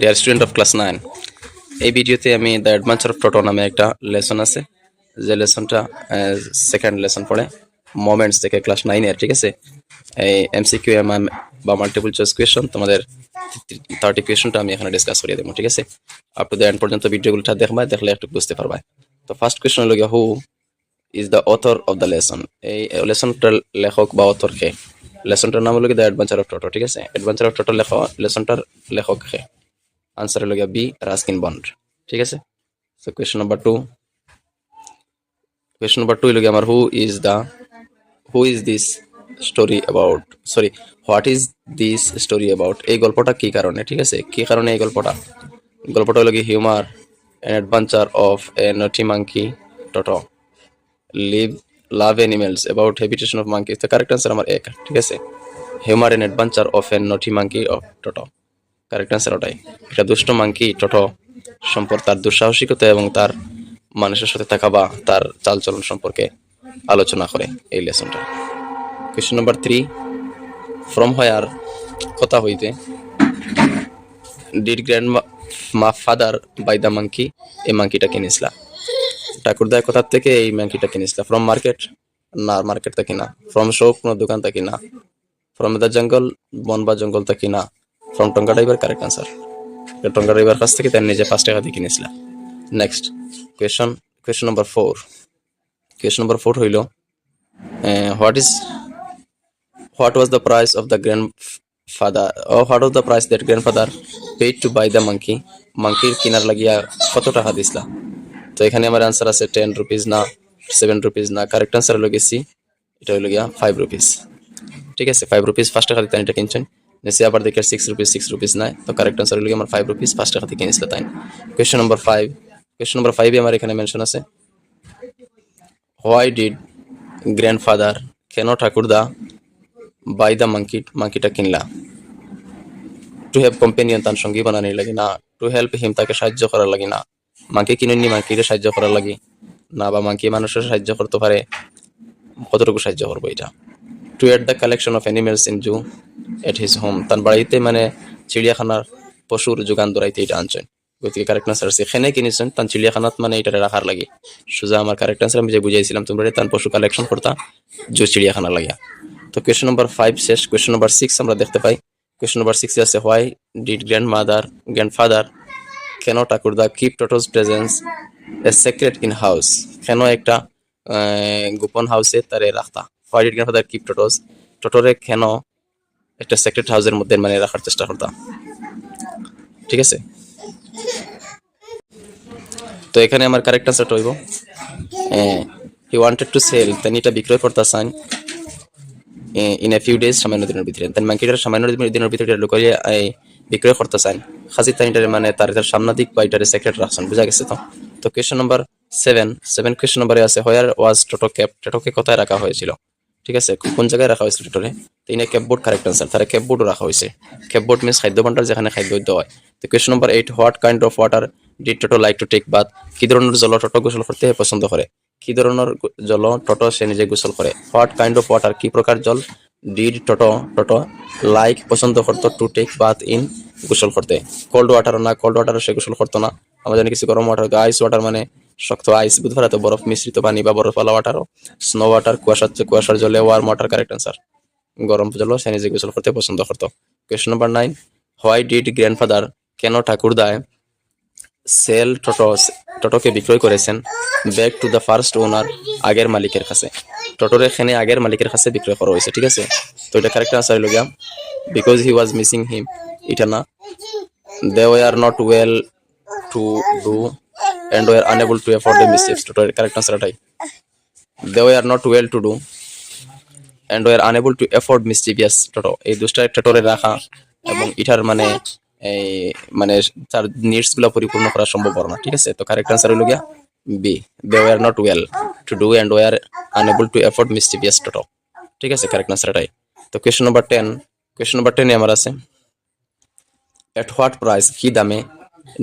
Dear student of class nine এই ভিডিওতে আমি দ্য অ্যাডভেঞ্চার অফ টোটো নামে একটা লেসন আছে। যে লেসনটা সেকেন্ড লেসন পড়ে। মোমেন্টস থেকে ক্লাস নাইনের ঠিক আছে? এই এমসি কিউ এম এমসিকিউ বা মাল্টিপল চয়েস কোয়েশন তোমাদের থার্টি কোয়েশনটা আমি এখানে ডিসকাস করিয়ে দেবো, ঠিক আছে? আপ টু দ্য এন্ড পর্যন্ত ভিডিওগুলোটা দেখবা, দেখলে একটু বুঝতে পারবা। তো ফার্স্ট কোয়েশন হলো who is the author of the lesson এই লেসনটার লেখক বা অথর কে? লেসনটার নাম হলো দ্য অ্যাডভেঞ্চার অফ টোটো ঠিক আছে? অ্যাডভেঞ্চার অফ টোটো লেখ লেসনটার লেখক কে আনসার হলো বি রাস্কিন বন্ড ঠিক আছে? So question number two question number two হলো আমার who is the who is this story about sorry what is this story about এই গল্পটা কি কারণে, ঠিক আছে? কি কারণে এই গল্পটা? গল্পটা হলো কি humour and adventure of a naughty monkey Toto live love animals about habitation of monkey তো কারেক্ট আনসার আমার এক ঠিক আছে? Humour and adventure of a naughty monkey of Toto correct answer ওটাই। একটা দুষ্ট মাঙ্কি টোটো সম্পর্ক তার দুঃসাহসিকতা এবং তার মানুষের সাথে থাকা বা তার চালচলন সম্পর্কে আলোচনা করে এই লেসনটা। Question number three from where কথা হইতে ডিড গ্র্যান্ড মা ফাদার বাই দ্য মাঙ্কি এই মাঙ্কিটা কিনেছিলা? ঠাকুরদার কথার থেকে এই মাঙ্কিটা কিনেছিলা ফ্রম মার্কেট না মার্কেট থেকে না ফ্রম শপ কোনো দোকান থেকে না ফ্রম দ্য জঙ্গল বন বা জঙ্গল থেকে না from tonga driver correct answer tonga driver কাছ থেকে তার নিজে পাঁচ টাকা দিয়ে কিনেছিলা next question question number four question number four হইল what is what was the price of the grandfather or what was the price that grandfather paid to buy the monkey monkey কিনার লাগিয়া কত টাকা দিছিলা? তো এখানে আমার আনসার আছে টেন রুপিস না সেভেন রুপিস না। কারেক্ট আনসার হলো গেছি এটা হলো গিয়া ফাইভ রুপিস ঠিক আছে ফাইভ রুপিস পাঁচ টাকা দিতে এটা কিনছেন। নিচে আবার দেখে সিক্স রুপিস সিক্স রুপিস নাই। তো কারেক্ট আনসার হলো গিয়ে আমার ফাইভ রুপিস পাঁচ টাকা দিয়ে কিনেছিল তাই question number five question number ফাইভে আমার এখানে মেনশন আছে। হোয়াই ডিড গ্র্যান্ডফাদার কেন ঠাকুরদা বাই দ্য মাঙ্কি মাঙ্কিটা কিনলা? টু হেল্প কম্পেনিয়ন তার সঙ্গী বানানোর লাগে না। টু হেল্প হিম তাকে সাহায্য করার লাগে না। মাঙ্কি কিনুনি মাঙ্কিকে সাহায্য করার লাগে। না বা মাঙ্কি মানুষের সাহায্য করতে পারে, কতটুকু সাহায্য করব এটা? To add the collection of animals in zoo at his home তার বাড়িতে মানে চিড়িয়াখানার পশুর যোগান দরাইতে এটা আনছেন। গতিকে কারেক্ট আনসার আছে। এখানে কিনেছেন, তার চিড়িয়াখানাত মানে এটা রাখার লাগে। সোজা, আমার কারেক্ট আনসার আমি যে বুঝাইছিলাম, তোমরা তার পশু কালেকশন করতা জু চিড়িয়াখানা লাগিয়া। তো কোয়েশ্চন নম্বর ফাইভ শেষ। কোয়েশ্চন নম্বর সিক্স আমরা দেখতে পাই। কোয়েশ্চন নম্বর সিক্সে আছে why did grand mother grand father কেন ঠাকুরদা keep Toto's presence a secret in house কেন একটা গোপন হাউসে তারে রাখতা। Why did grand father keep Toto's টোটোরে কেন একটা সেক্রেট হাউসের মধ্যে মানে রাখার চেষ্টা করতা। ঠিক আছে? তো এখানে আমার কারেক্ট আনসারটা হইব। হি ওয়ান্টেড টু সেল তিনি এটা বিক্রয় করতে চান ইন এ ফিউ ডেজ সামান্য দিনের ভিতরে। তাই মাঙ্কিটার সামান্য দিনের- ভিতরে লুকাইয়ে, এই বিক্রয় করতে চান খাসি তাইটারে মানে তার তার সামনা দিক বা এটারে সেক্রেট রাখছেন, বুঝা গেছে তো? তো question number seven seven question নাম্বারে আছে হোয়ার ওয়াজ টোটো ক্যাপ টোটোকে কোথায় রাখা হয়েছিল? ঠিক আছে, কোন জায়গায় রাখা হয়েছিল টোটোরে তো ইনে ক্যাপ বোর্ড কারেক্ট আনসার তারা ক্যাপ বোর্ডও রাখা হয়েছে। ক্যাপ বোর্ড মিনস খাদ্য ভান্ডার যেখানে খাদ্য হয়। তো question number eight what kind of water did Toto like to take bath কি ধরনের জল টোটো গোসল করতে পছন্দ করে? কি ধরনের জল টোটো সে নিজে গোসল করে? হোয়াট কাইন্ড অফ ওয়াটার কি প্রকার জল? ডিড টোটো টোটো, লাইক, পছন্দ করতো টু টেক বাথ ইন গোসল করতে। কোল্ড ওয়াটার না কোল্ড ওয়াটার সে গোসল করতো না। আমরা জানি কিছু গরম ওয়াটার আইস ওয়াটার মানে শক্ত আইস বুঝতে পারা তো বরফ, মিশ্রিত পানি বা বরফওয়ালা ওয়াটারও স্নো ওয়াটার কুয়াশার কুয়াশার জলে ওয়ার্ম ওয়াটার কারেক্ট অ্যান্সার গরম জল সে নিজে গোসল করতে পছন্দ করতো। Question number nine why did grandfather কেন ঠাকুরদায় সেল টোটো, টোটোকে বিক্রয় করেছেন back to the first owner আগের মালিকের কাছে। টোটোর এখানে আগের মালিকের কাছে বিক্রয় করা হয়েছে, ঠিক আছে? তো এটা কারেক্ট আনসার হলো গিয়া because he was missing him এটা না। They were not well to do and were unable to afford the mistakes টোটোর কারেক্ট আনসার এটাই they were not well to do and were unable to afford mischievous Toto. এই দুষ্টা টোটোরে রাখা এবং এটার মানে মানে তার নিডসগুলো পরিপূর্ণ করা সম্ভব হলো না, ঠিক আছে? তো কারেক্ট আনসার হলো গিয়া B they were not well to do and were unable to afford mischievous Toto ঠিক আছে কারেক্ট আনসার এটাই। তো question number ten question number টেনে আমার আছে। এট হোয়াট প্রাইস কি দামে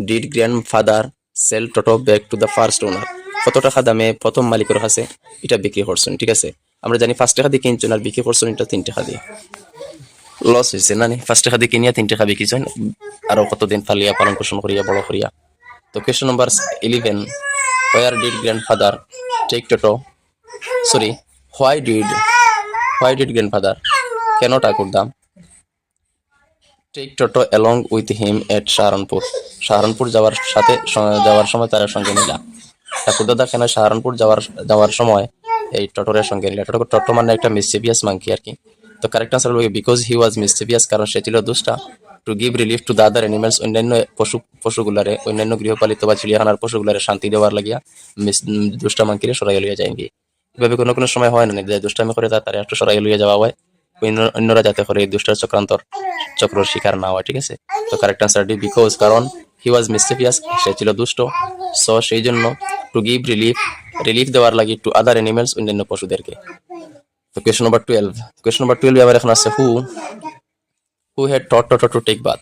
did grand father sell Toto back to the first owner কত টাকা দামে প্রথম মালিকের কাছে এটা বিক্রি করছেন, ঠিক আছে? আমরা জানি পাঁচ টাকা দিয়ে কিনছেন আর বিক্রি করছেন এটা তিন টাকা দিয়ে। লস হয়েছে না ফার্স্টে খাদি কিনিয়া, তিনটে খাবি কিছু আরও কতদিন ফালিয়া পালন পোষণ করিয়া, বড় করিয়া। তো question number eleven where did grand father take Toto sorry why did why did grand father কেন ঠাকুর দাম take Toto along with him at Saharanpur Saharanpur যাওয়ার সাথে, যাওয়ার সময় তার সঙ্গে নিলা। ঠাকুর দাদা কেন সাহারানপুর যাওয়ার যাওয়ার সময় এই টটোরের সঙ্গে নিলা? টোটো মানে একটা মিসচিভিয়াস মাঙ্কি আর কি। তো কারেক্ট আনসার হবে বিকজ হি ওয়াজ মিসচিভিয়াস কারণ সে ছিল Dushta. To give relief to the other animals অন্যান্য পশু, পশুগুলারে, অন্যান্য গৃহপালিত বা চিড়িয়াখানার পশুগুলারে শান্তি দেওয়ার লাগিয়া দুষ্টা মাঙ্কিরে সরাই লইয়া যায়নি এভাবে কোনো কোনো সময় হয় না যে দুষ্টামি করে তার তারা একটু সরাই লইয়া যাওয়া হয়। অন্য- অন্যরা যাতে করে এই দুষ্টার চক্রান্তর চক্রর শিকার না হয়, ঠিক আছে? তো কারেক্ট আনসার ডি বিকজ কারণ হি ওয়াজ মিসচিভিয়াস সে ছিল দুষ্ট। সো সেই জন্য টু গিভ রিলিফ রিলিফ দেওয়ার লাগি টু আদার অ্যানিমালস অন্যান্য পশুদেরকে। তো question number twelve question number twelve আবার এখন আছে who who had taught Toto to take bath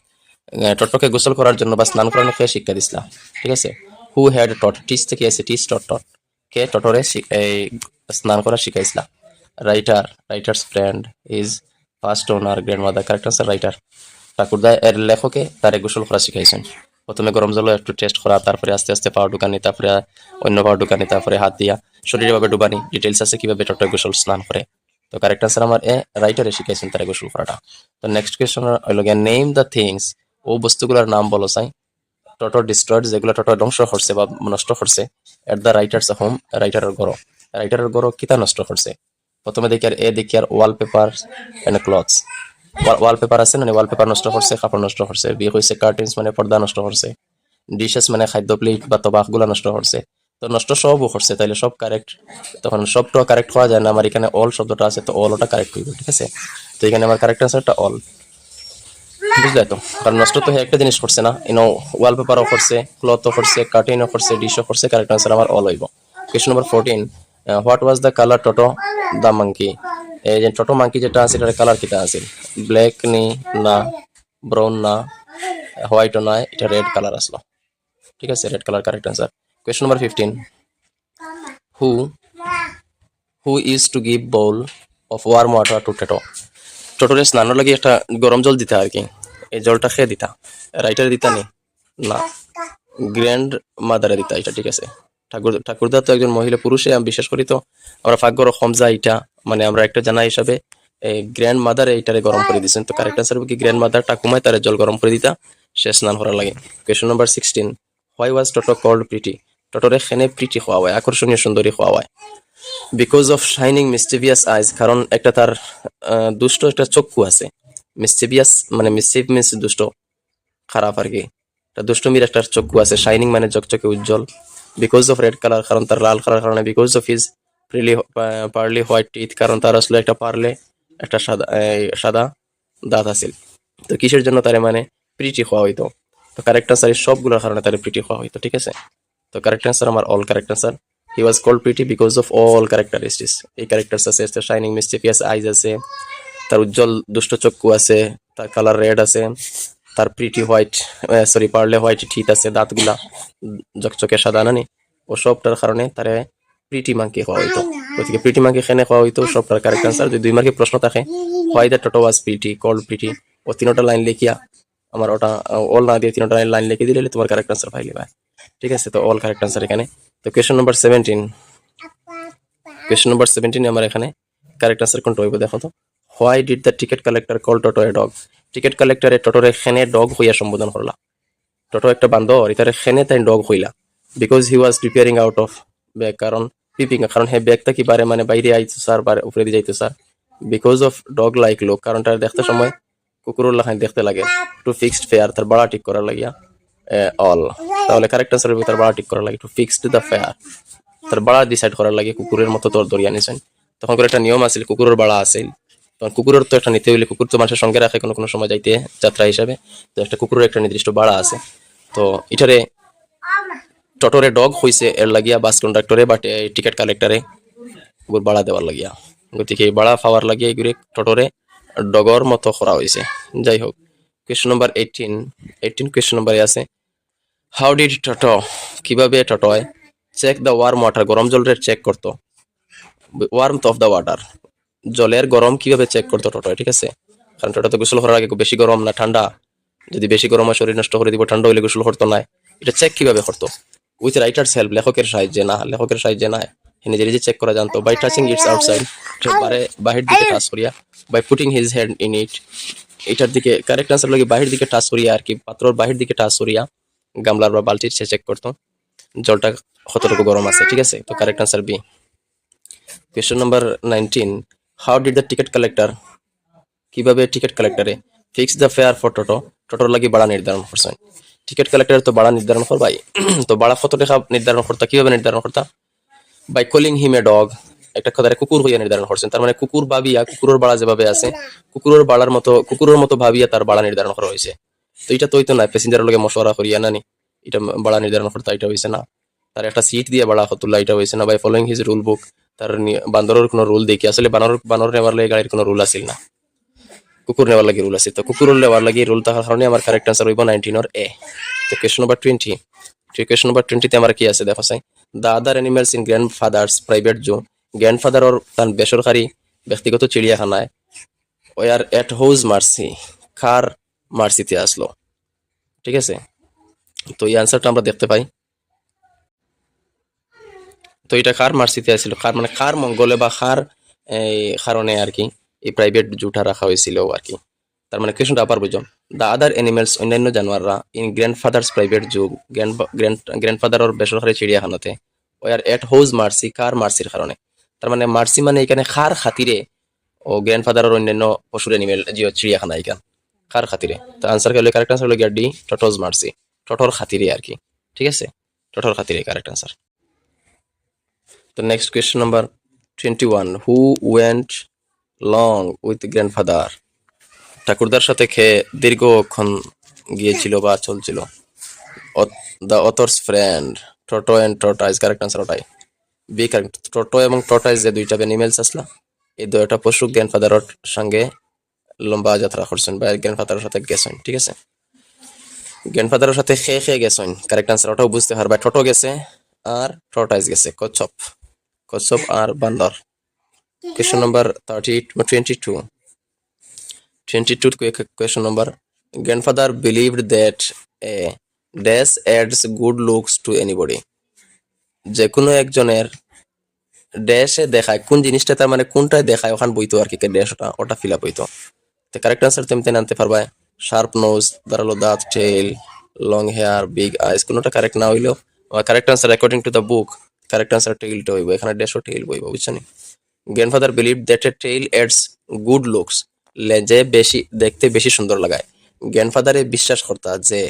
টটকে গোসল করার জন্য বা স্নান করানোর কে শিক্ষা দিছিলা? ঠিক আছে? হু হ্যাড টট টিস থেকে আছে টিস টট টট কে টটরে স্নান করা শিখাইছিলা? Writer writer's friend is first owner grand mother correct answer writer ঠাকুরদা এর লেখকে তারে গোসল করা শিখাইছেন। প্রথমে গরম জল একটু টেস্ট করা, তারপরে আস্তে আস্তে পাওয়ার ঢুকানি তারপরে অন্য পাওয়ার ঢুকানি তারপরে হাত দিয়া শরীরে ভাবে ডুবানি। ডিটেলস আছে কীভাবে টটয় গোসল স্নান করে। তো কারেক্ট আনসার আমার এ রাইটারে শিখাইছেন তারে গোসল করাটা তো নেক্সট কোয়েশ্চন হইল গিয়া নেম দ্য থিংস ও বস্তুগুলোর নাম বলো চাই। টটো ডিস্ট্রয়েড যেগুলো টটো ধ্বংস করছে বা নষ্ট করছে এট দ্য রাইটার্স হোম রাইটারের ঘর। রাইটারের ঘর কিতা নষ্ট করছে? প্রথমে দেখি আর এ, দেখি আর ওয়ালপেপার এন্ড ক্লথস ওয়ালপেপার আছে না ওয়ালপেপার নষ্ট করছে, কাপড় নষ্ট করছে বি হয়েছে কার্টেন্স মানে পর্দা নষ্ট করছে ডিশেস মানে খাদ্য প্লেট বা তবাকগুলা নষ্ট করছে। তো নষ্ট সবও করছে, তাইলে সব কারেক্ট তখন সবটা কারেক্ট হওয়া যায় না, আমার এখানে অল শব্দটা আছে, তো অল ওটা কারেক্ট হইবে ঠিক আছে? তো এখানে আমার কারেক্ট আনসারটা অল বুঝলে তো? কারণ নষ্ট তো একটা জিনিস করছে না ইনো ওয়ালপেপারও করছে ক্লথও করছে কার্টেনও করছে ডিশও করছে কারেক্ট আনসার আমার অল হইব। Question number fourteen what was the colour Toto the monkey এই যে টোটো মাঙ্কি যেটা আছে, এটার কালার কিটা আছে? ব্ল্যাক নি না ব্রাউন না হোয়াইটও না, এটা রেড কালার আসলো। ঠিক আছে? Red colour correct answer question number fifteen who who is to give bowl of warm water to Toto টোটোরে স্নানের লাগে একটা গরম জল দিতা আর কি? এই জলটা খেয়ে দিতা। রাইটারে দিতা নি? না। গ্র্যান্ড মাদারে দিতা এটা ঠিক আছে। ঠাকুর ঠাকুরদা তো একজন মহিলা পুরুষে আমি বিশ্বাস করি তো। আমরা ফাগ্যর খমজা এটা মানে আমরা একটা জানা হিসাবে, এই গ্র্যান্ড মাদার এইটারে গরম করে দিছেন তো কারেক্ট আনসার কি গ্র্যান্ড মাদার ঠাকুমায় তারে জল গরম করে দিতা, সে স্নান করার লাগে। Question number sixteen why was Toto called pretty টোটোরে খেনে প্রিটি খাওয়া হয় আকর্ষণীয় সুন্দরী খাওয়া হয় because of shining mischievous eyes কারণ একটা তার দুষ্ট একটা চক্ষু আছে। মিস্টিভিয়াস মানে মিস্টিভ মিন্স দুষ্ট খারাপ আর কি। দুষ্টমির একটা চক্ষু আছে শাইনিং মানে চকচকে উজ্জ্বল। বিকজ অফ রেড কালার কারণ তার লাল কালার কারণে because of his pearly pearly white teeth কারণ তার আসলে একটা পারলে একটা সাদা সাদা দাঁত আছে তো কিসের জন্য তারে মানে প্রিটি খাওয়া হইতো তো কারেক্ট আনসার সবগুলোর কারণে তারে প্রিটি খাওয়া হইতো ঠিক আছে? তো কারেক্ট আনসার আমার all correct answer he was called pretty because of all characteristics এই ক্যারেক্টার্স আছে শাইনিং মিস্টিফিয়াস আইজ আছে, তার উজ্জ্বল দুষ্ট চক্ষু আছে, তার কালার রেড আছে, তার pretty white sorry pearly white teeth আছে, দাঁতগুলা চকচকে সাদা নানি ও সবটার কারণে তারে প্রিটি মাঙ্কি খাওয়া হইতো। গতিকে প্রিটি মাঙ্কি খেনে খাওয়া হইতো? সবটার কারেক্ট আনসার যদি দুই মার্কে প্রশ্ন থাকে why the Toto was pretty called pretty ও তিনোটা লাইন লিখিয়া, আমার ওটা অল না দিয়ে তিনোটা লাইন লিখে দিলে, তোমার কারেক্ট আনসার পাইলে ভাই ঠিক আছে, তো অল কারেক্ট আনসার এখানে। তো question number seventeen question number seventeen আমার এখানে কারেক্ট আনসার কোনটা হইব দেখো তো। Why did the ticket collector call Toto a dog ticket কালেক্টরে টোটোরে খেনে ডগ হইয়া সম্বোধন করলা। টোটো একটা বান্দর, ইতারে খেনে তাই ডগ হইলা। Because he was preparing out of bag কারণ পিপিং কারণ হে ব্যাগটা কি পারে মানে বাইরে আইতো স্যার বারে উপরে দিয়ে যাইতো sir because of dog like লোক কারণ তার দেখতে সময় কুকুরের লাখাই দেখতে লাগে। টু ফিক্সড ফেয়ার তার বাড়া ঠিক করার লাগিয়া। অল তাহলে কারেক্ট আনসার হবে তার বাড়া ঠিক করার লাগে টু ফিক্সড দ্য ফেয়ার তার বাড়া ডিসাইড করার লাগে, কুকুরের মতো তোর দরিয়া নিছেন। তখন করে একটা নিয়ম আছিল, কুকুরের বাড়া আছিল। তখন কুকুরের তো একটা নিতে হইলে কুকুর তো মানুষের সঙ্গে রাখে, কোনো কোনো সময় যাইতে যাত্রা হিসাবে। তো একটা কুকুরের একটা নির্দিষ্ট বাড়া আছে। তো এটারে টটরে ডগ হইছে, এর লাগিয়া বাস কন্ডাক্টরে বা টিকিট কালেক্টরে কুকুর বাড়া দেওয়ার লাগিয়া। গতিকে বাড়া পাওয়ার লাগিয়া এগুলি টটরে ডগর মতো করা হয়েছে যাই হোক। Question number eighteen eighteen question নম্বরে আছে। হাউ ডিড টটো কীভাবে টটোয় চেক দ্য ওয়ার্ম ওয়াটার গরম জলের চেক করতো? ওয়ার্ম অফ দ্য ওয়াটার জলের গরম কীভাবে চেক করতো টটোয় ঠিক আছে? কারণ টোটো তো গোসল করার আগে বেশি গরম না ঠান্ডা। যদি বেশি গরম হয় শরীর নষ্ট করে দিব ঠান্ডা হইলে গোসল করতো না। এটা চেক কীভাবে করতো? উইথ রাইটার্স হেল্প লেখকের সাহায্যে না লেখকের সাহায্যে না। নিজে নিজে চেক করা জানতো। বাই টাচিং ইটস আউটসাইড বাহির দিকে টাচ করিয়া by putting his hand in it এটার দিকে কারেক্ট আনসার লাগে বাহির দিকে টাচ করিয়া আর কি, পাত্রর বাহির দিকে টাচ করিয়া গামলার বা বালতির সে চেক করতো। জলটা কতটুকু গরম আছে, ঠিক আছে? তো correct answer B question number nineteen how did the ticket collector কীভাবে ticket কালেক্টরে fix the fare for Toto টোটোর লাগি ভাড়া নির্ধারণ করছেন টিকিট কালেক্টর তো ভাড়া নির্ধারণ করবাই। তো ভাড়া কত টাকা নির্ধারণ করতা, কীভাবে নির্ধারণ করতা? By calling him a dog একটা কথারে কুকুর হইয়া নির্ধারণ করছেন। তার মানে কুকুর ভাবিয়া, কুকুরের বাড়া যেভাবে আছে, কুকুরের বাড়ার মতো, কুকুরের মতো ভাবিয়া তার বাড়া নির্ধারণ করা হয়েছে। তো এটা তো না প্যাসেঞ্জারের লগে মশওয়ারা করিয়া নানি এটা বাড়া নির্ধারণ করতে এটা হয়েছে না। তার একটা সিট দিয়ে বাড়া হতুল্লা এটা হয়েছে না। By following his rule book তার বান্দরের কোনো রুল দেখি। আসলে বানর বানর নেওয়ার লাগে গাড়ির কোনো রুল আছিল না। কুকুর নেওয়ার লাগে রুল আছে তো কুকুর নেওয়ার লাগে রুল থাকার কারণে আমার কারেক্ট আনসার হইব নাইনটিনের এ তো question number twenty question number টোয়েন্টিতে আমার কি আছে, দেখো চাই the other animals in grand father's private zoo grand father ওর তার বেসরকারি ব্যক্তিগত চিড়িয়াখানায় ওয়ার এট হাউস মার্সি খার মার্সিতে আসলো। ঠিক আছে? তো এই আনসারটা আমরা দেখতে পাই। তো এটা কার মার্সিতে আসছিল। কার মানে কার মঙ্গলে বা কার এই কারণে আর কি, এই প্রাইভেট জুটা রাখা হয়েছিল আর কি। তার মানে কোয়েশনটা আবার বুঝো। দ্য আদার অ্যানিমেলস অন্যান্য জানোয়াররা in grand father's private zoo grand grand father ওর বেসরকারি চিড়িয়াখানাতে, ওয়ার এট হাউস মার্সি কার মার্সির কারণে। তার মানে মার্সি মানে এখানে খার খাতিরে ও গ্র্যান্ড ফাদারের অন্যান্য পশুর অ্যানিমেল যে চিড়িয়াখানা এখান। কার খাতিরে। তো আনসার গেলে কারেক্ট আনসার হলো গিয়া ডি টটোজ মার্সি টটোর খাতিরে আর কি। ঠিক আছে? টটোর খাতিরে কারেক্ট আনসার তো next question number twenty one who went long with grandfather ঠাকুরদার সাথে খেয়ে দীর্ঘক্ষণ গিয়েছিল বা চলছিল। The author's friend Toto and tortoise correct answer ওটাই। বি কারেক্ট টোটো এবং টর্টাইজ যে দুইটা অ্যানিমেলস আসলা। এই দুইটা পশু গ্র্যান্ডফাদারের সঙ্গে লম্বা যাত্রা করছেন বা গ্র্যান্ডফাদারের সাথে গেছেন, ঠিক আছে? গ্র্যান্ডফাদারের সাথে খেয়ে খেয়ে গেছেন কারেক্ট আনসার ওটাও বুঝতে পারবা। টোটো গেছে আর টর্টাইজ গেছে, কচ্ছপ। কচ্ছপ আর বান্দর। Question number 30 22 22 question number, grandfather believed that a dash adds good looks to anybody যে কোনো একজনের ড্যাশে দেখায়, কোন জিনিসটা তার মানে কোনটায় দেখায়, ওখান বইতো আর কি ড্যাশ ওটা ফিল আপ হইতো। তো কারেক্ট আনসার তুমি তেন আনতে পারবা। শার্প নোজ দাঁড়াল দাঁত tail long hair big eyes কোনোটা কারেক্ট না হইলেও correct answer according to the book correct answer টেইলটা হইব, এখানে ড্যাশও টেইল বইব বুঝছেন grandfather believe that a tail adds good looks লেজে বেশি, দেখতে বেশি সুন্দর লাগায়। গ্র্যান্ডফাদারে বিশ্বাস করতা যে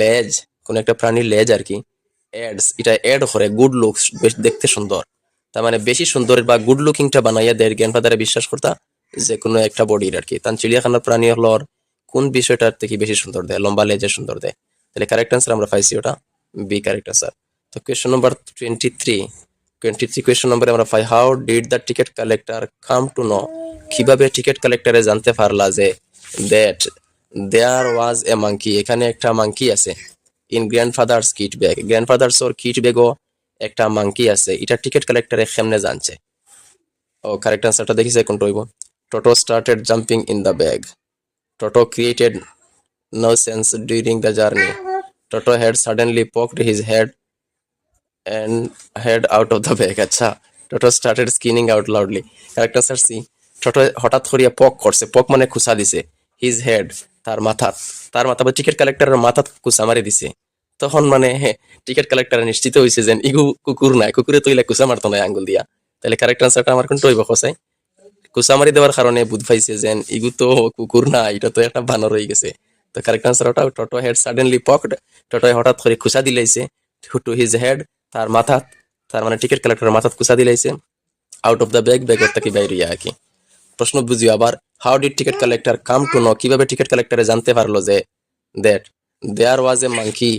লেজ, কোন একটা প্রাণীর লেজ আর কি এডস এটা এড করে গুড লুকস দেখতে সুন্দর। তার মানে বেশি সুন্দর বা গুড লুকিংটা বানাইয়া দেয় গ্র্যান্ডফাদারে বিশ্বাস করতা যে কোনো একটা বডির আর কি তার চিড়িয়াখানার প্রাণী হলোর কোন বিষয়টার থেকে বেশি সুন্দর দেয়, লম্বা লেজে সুন্দর দেয়। তাহলে কারেক্ট আনসার আমরা পাইছি ওটা বি কারেক্ট আনসার তো question number twenty three twenty three question নম্বরে আমরা পাই how did the ticket collector come to know কীভাবে টিকিট কালেক্টরে জানতে পারলা যে that there was A monkey এখানে একটা মাঙ্কি আছে। In grandfather's kit bag grandfather's or kit ব্যাগও একটা মাঙ্কি আছে। এটা টিকিট কালেক্টরে কেমনে জানছে। ও কারেক্ট আনসারটা দেখিছে কোনটা হইব? Toto started jumping in the bag Toto created no sense during the journey Toto had suddenly poked his head and head out of the bag আচ্ছা Toto started skinning out loudly correct answer C Toto হঠাৎ করিয়া পক করছে। পক মানে খুসা দিছে। His head তার মাথাত তার মাথা বা টিকিট কালেক্টরের মাথাত কুসা মারি দিছে। তখন মানে টিকিট কালেক্টর নিশ্চিত হয়েছে যে ইগু কুকুর নাই, কুকুরে তৈলে কুসা মারতো না আঙ্গুল দিয়া। তাহলে কারেক্ট আনসারটা আমার কোনটা হইব খসাই কুসা মারি দেওয়ার কারণে বুধ পাইছে যে ইগু তো কুকুর না এটা তো একটা বানর হয়ে গেছে। তো কারেক্ট আনসার ওটা টোটো হেড সাডেনলি পকড টোটো হঠাৎ করে খুসা দিলাইছে টু হিজ হেড তার মাথাত তার মানে টিকিট কালেক্টরের মাথাত কুচা দিলাইছে। আউট অফ দ্য ব্যাগ ব্যাগের থেকে বাইরে আর কি। প্রশ্ন বুঝিও, আবার how did ticket collector come to know কীভাবে টিকিট কালেক্টরে জানতে পারল যে that there was A monkey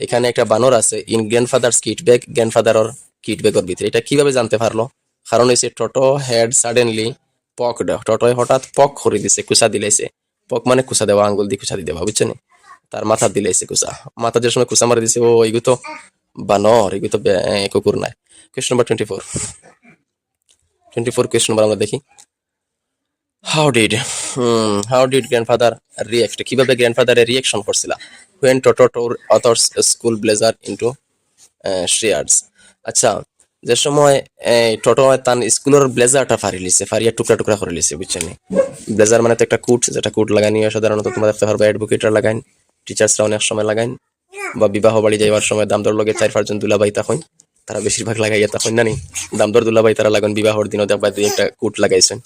এখানে একটা বানর আছে ইন গ্র্যান্ডফাদার্স কিট ব্যাগ গ্র্যান্ডফাদারর কিট ব্যাগের ভিতরে। এটা কীভাবে জানতে পারল? কারণ হয়েছে টোটো হেড সাডেনলি পক টোটোয় হঠাৎ পক করে দিছে, কুচা দিলাইছে। পক মানে কুচা দেওয়া আঙ্গুল দিয়ে কুচা দিয়ে দেওয়া বুঝছেন? তার মাথা দিলাইছে কুচা। মাথা যে সময় কুচা মারি দিছে, ও এগুলো তো বানর এগুলো তো কুকুর নাই। Question number twenty four twenty four question number আমরা দেখি। How did how did grandfather react কীভাবে গ্র্যান্ডফাদারের রিয়েকশন করছিল? When Toto tore author's school blazer into shreds আচ্ছা যে সময় এই টোটো তান স্কুলের ব্লেজারটা ফারি লিছে ফারিয়া টুকরা টুকরা করে লিছে, বুঝছেন ব্লেজার মানে তো একটা কুট যেটা কুট লাগানি হয় সাধারণত তোমরা দেখতে পারবে অ্যাডভোকেটরা লাগাইন টিচার্সরা অনেক সময় লাগাইন বা বিবাহ বাড়ি যাইবার সময় দাম দর লগে চার পাঁচজন দুলাবাই তখন, তারা বেশিরভাগ লাগাইয়া তখন নানি দাম দর দুলাবাই তারা লাগান, বিবাহর দিনও দেখবা একটা কুট লাগাইছেন।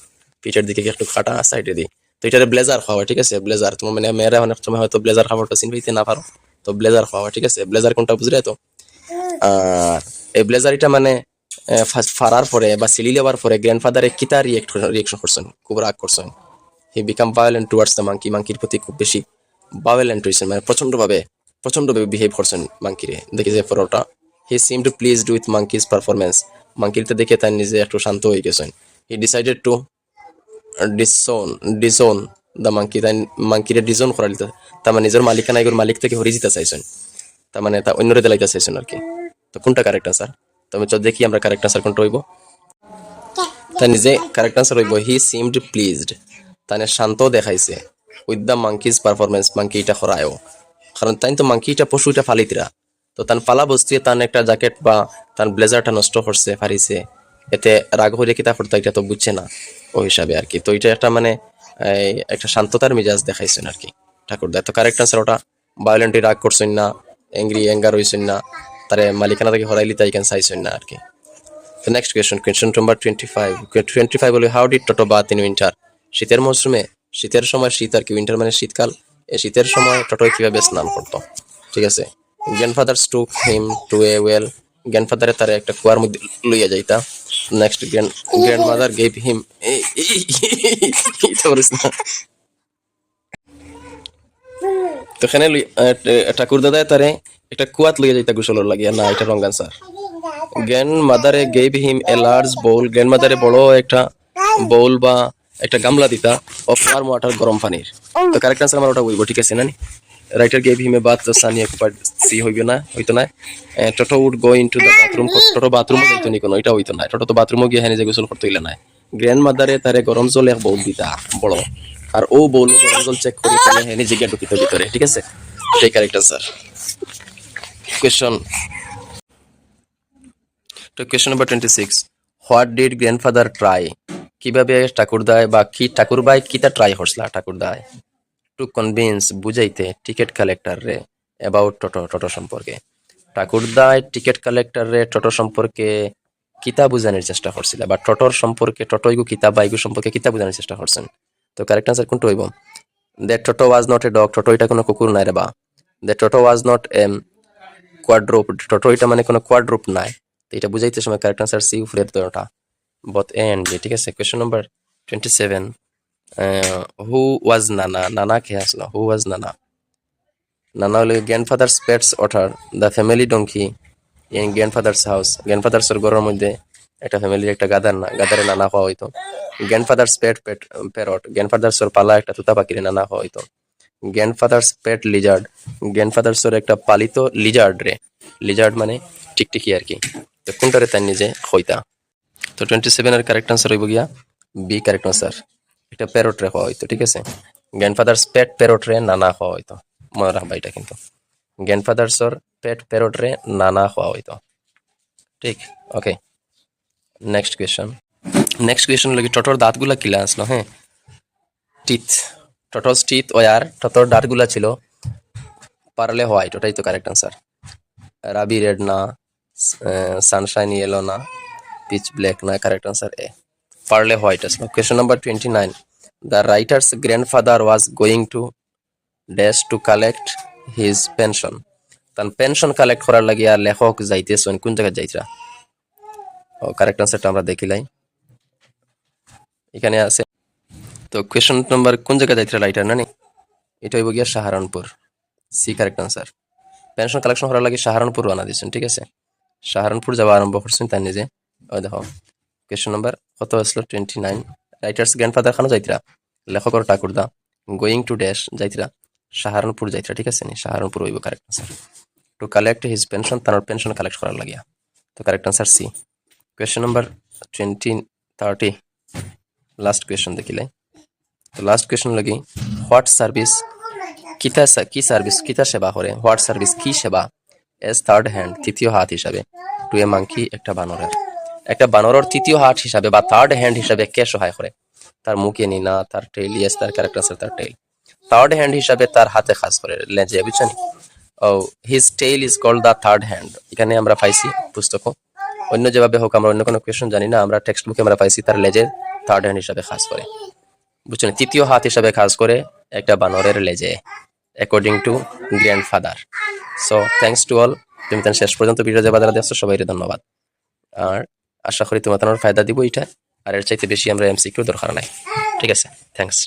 পিঠের দিকে একটু খাটা সাইডে দিই। তো এটারে ব্লেজার খাওয়া, ঠিক আছে? ব্লেজার তোমার মানে মেয়েরা অনেক সময় হয়তো ব্লেজার খাবারটা চিনবাইতে না পারো। তো ব্লেজার খাওয়া, ঠিক আছে? ব্লেজার কোনটা বুঝলে তো? আর এই ব্লেজার এটা মানে ফারার পরে বা সিলি লেবার পরে গ্র্যান্ডফাদারে কিতা রিয়েক্ট রিয়েকশন করছেন? খুব রাগ করছেন। He became violent towards the monkey মাঙ্কির প্রতি খুব বেশি ভায়োলেন্ট হয়েছেন। মানে প্রচন্ডভাবে প্রচন্ডভাবে বিহেভ করছেন মাঙ্কিরে দেখি যে ফটোটা he seemed to pleased with monkey's performance মাঙ্কিরতে দেখে তার নিজে একটু শান্ত হয়ে গেছেন। He decided to disown disown the monkey তাই মাঙ্কিরে ডিজোন করা দিতে তার মানে নিজের মালিকানা এগুলো মালিক থেকে হরি দিতে চাইছেন তার মানে তা অন্যরে দিলাইতে চাইছেন আর কি। তো কোনটা কারেক্ট আনসার তবে চল দেখি আমরা কারেক্ট আনসার কোনটা হইব তাই নিজে কারেক্ট আনসার হইব হি সিমড প্লিজড তাই শান্ত দেখাইছে। With the monkey's performance monkey এটা করায়ও কারণ তাই তো মাঙ্কি এটা পশু এটা ফালিতরা তো তান ফালা বস্তু তান একটা জ্যাকেট বা তান ব্লেজারটা নষ্ট করছে ফারিছে এতে রাগ হইলে কিতা করতো এটা তো বুঝছে না। হিসাবে আর কি। তো এটা একটা মানে একটা শান্ততার মিজাজ দেখাইছেন আর কি ঠাকুর তো কারেক্ট আনসার ওটা ভায়োলেন্টলি রাগ করছেন না অ্যাংরি অ্যাঙ্গার হইছেন না তারে মালিকানা থেকে হরাইলি তাই কেন চাইছেন না আর কি। তো next next question, question number 25. Que- 25 বলে how did Toto bath in winter শীতের মৌসুমে শীতের সময় শীত আর কি উইন্টার মানে শীতকাল এই শীতের সময় টোটো কীভাবে স্নান করতো? ঠিক আছে? Grandfather took him to a well গ্র্যান্ডফাদারে তার একটা কুয়ার মধ্যে লইয়া যাইতা। Next grandmother gave him তো এখানে ঠাকুর দাদায় তারে একটা কুয়াত লইয়া যাইতা গোসলর লাগিয়া না এটা রং আনসার গ্র্যান্ড মাদারে gave him a large bowl grand মাদারে বড় একটা বোল বা একটা গামলা দিতা অফ ওয়ার্ম ওয়াটার গরম পানির। তো কারেক্ট আনসার আমার ওটা বলব ঠিক আছে writer gave him a bath Sania copper C হইবে না, হইতো না। Toto would go into the bathroom Toto বাথরুমও যাইতো নি কোনো, এটা হইতো না। টোটো তো বাথরুমও গিয়ে হ্যাঁ নিজে গোসল করতে হইলে না। গ্র্যান্ড মাদারে তারে গরম জল এক বোল দিতা, বড়। আর ও বোল গরম জল চেক করে তাহলে হ্যাঁ নিজে গিয়ে ঢুকিত ভিতরে, ঠিক আছে? সেই কারেক্ট আনসার কোয়েশন তো question number twenty six what did grandfather try কীভাবে ঠাকুরদায় বা কি ঠাকুর ঠাকুরবাই কিতা ট্রাই করছিল ঠাকুরদায়? টু কনভিন্স বুঝাইতে টিকিট কালেক্টর রে অ্যাবাউট টোটো টোটো সম্পর্কে। ঠাকুরদায় টিকিট কালেক্টর রে টোটো সম্পর্কে কিতা বুঝানোর চেষ্টা করছিল বা টোটোর সম্পর্কে টোটো টোটোইগু কিতা বাইগু সম্পর্কে কিতা বুঝানোর চেষ্টা করছেন? তো কারেক্ট আনসার কোনটা হইব? দে টোটো ওয়াজ নট এ ডগ টোটো এটা কোনো কুকুর নাই রে বা। দে টোটো ওয়াজ নট এম কোয়াড্রোপ টোটো এটা মানে কোনো কোয়াড্রোপ নাই। তো এটা বুঝাইতে সময় কারেক্ট আনসার সি উপরের দোটা বথ এ এন্ড ঠিক আছে? Question number twenty seven who was Nana Nana কে আসলো? হু ওয়াজ নানা নানা হলো grandfather's pets other the family donkey in grandfather's house গ্র্যান্ডফাদার্সের ঘরের মধ্যে একটা ফ্যামিলির একটা গাদার না গাদারে নানা খাওয়া হইতো। গ্র্যান্ডফাদার্স পেট পেট প্যারট গ্র্যান্ডফাদার্সের পালা একটা তুতা পাখিরে নানা খাওয়া হইতো। গ্র্যান্ডফাদার্স পেট লিজার্ড গ্র্যান্ডফাদার্সের একটা পালিত লিজার্ড রে। লিজার্ড মানে টিকটিকি আর কি। তো কোনটারে তার নিজে হইতা তো টোয়েন্টি সেভেনের কারেক্ট আনসার হইব গিয়া বি কারেক্ট আনসার এটা প্যারট রে হইতো, ঠিক আছে? গ্র্যান্ডফাদার্স পেট প্যারট রে নানা খাওয়া হইতো। মনে রাখবা এটা কিন্তু। গ্র্যান্ডফাদার্সর পেট প্যারট রে নানা খাওয়া হইতো। ঠিক? Okay next question next question লাগে টোটোর দাঁতগুলা কিলা আসলো হ্যাঁ? টিথ টোটোস টিথ ওয়ার টোটোর দাঁতগুলা ছিল পারলে হোয়াইট ওটাই তো কারেক্ট আনসার রাবি রেড না সানশাইন ইয়েলো না পিচ ব্ল্যাক না কারেক্ট আনসার এ হোয়াইট আসলো question number twenty nine the writer's grandfather was going to dash to collect his pension তার পেনশন কালেক্ট করার লাগিয়া লেখক যাইতেছেন। কোন জায়গায় যাইতরা? ও কারেক্ট আনসারটা আমরা দেখিলাই এখানে আছে। তো কোয়েশন নাম্বার কোন জায়গায় যাইতরা রাইটার না? এটা হইব গিয়া Saharanpur. C correct answer pension collection করার লাগে সাহারানপুর রানা দিয়েছেন, ঠিক আছে? সাহারানপুর যাওয়া আরম্ভ করছেন তার নিজে। ওই দেখো। কোয়েশন নাম্বার কত আসলো টোয়েন্টি নাইন রাইটার্স গ্র্যান্ডফাদার খানো যাইতরা লেখকর ঠাকুরদা গোয়িং টু ড্যাশ যাইতরা সাহারানপুর যাইতরা, ঠিক আছে নি? সাহারানপুর হইব correct answer to collect his pension তার পেনশন কালেক্ট করার লাগিয়া। তো correct answer C question number twenty thirty last question দেখিলে। তো লাস্ট কোয়েশন লাগি হোয়াট সার্ভিস কিতা কি সার্ভিস কিতা সেবা করে হোয়াট সার্ভিস কি সেবা? এজ থার্ড হ্যান্ড তৃতীয় হাত হিসাবে টু এ মাংকি একটা বানরের। একটা বানরের তৃতীয় হাত হিসাবে বা থার্ড হ্যান্ড হিসাবে কে সহায় করে? তার মুখে নিনা, তার টেইল ইয়েস তার ক্যারেক্টার তার টেইল থার্ড হ্যান্ড হিসাবে তার হাতে কাজ করে, লেজে বুঝছেন ও his tail is called the third hand এখানে আমরা পাইছি পুস্তক অন্য যেভাবে হোক, আমরা অন্য কোনো কোয়েশন জানি না, আমরা টেক্সট বুকে আমরা পাইছি তার লেজে থার্ড হ্যান্ড হিসাবে কাজ করে। বুঝছেন তৃতীয় হাত হিসাবে কাজ করে একটা বানরের লেজে according to grandfather so thanks to all তুমি শেষ পর্যন্ত ভিডিও যে বাজারে দেখছ সবাই ধন্যবাদ। আর আশা করি তোমার ফায়দা দিব এটা আর এর চাইতে বেশি আমরা এমসিকিউ দরকার নাই। ঠিক আছে? থ্যাংকস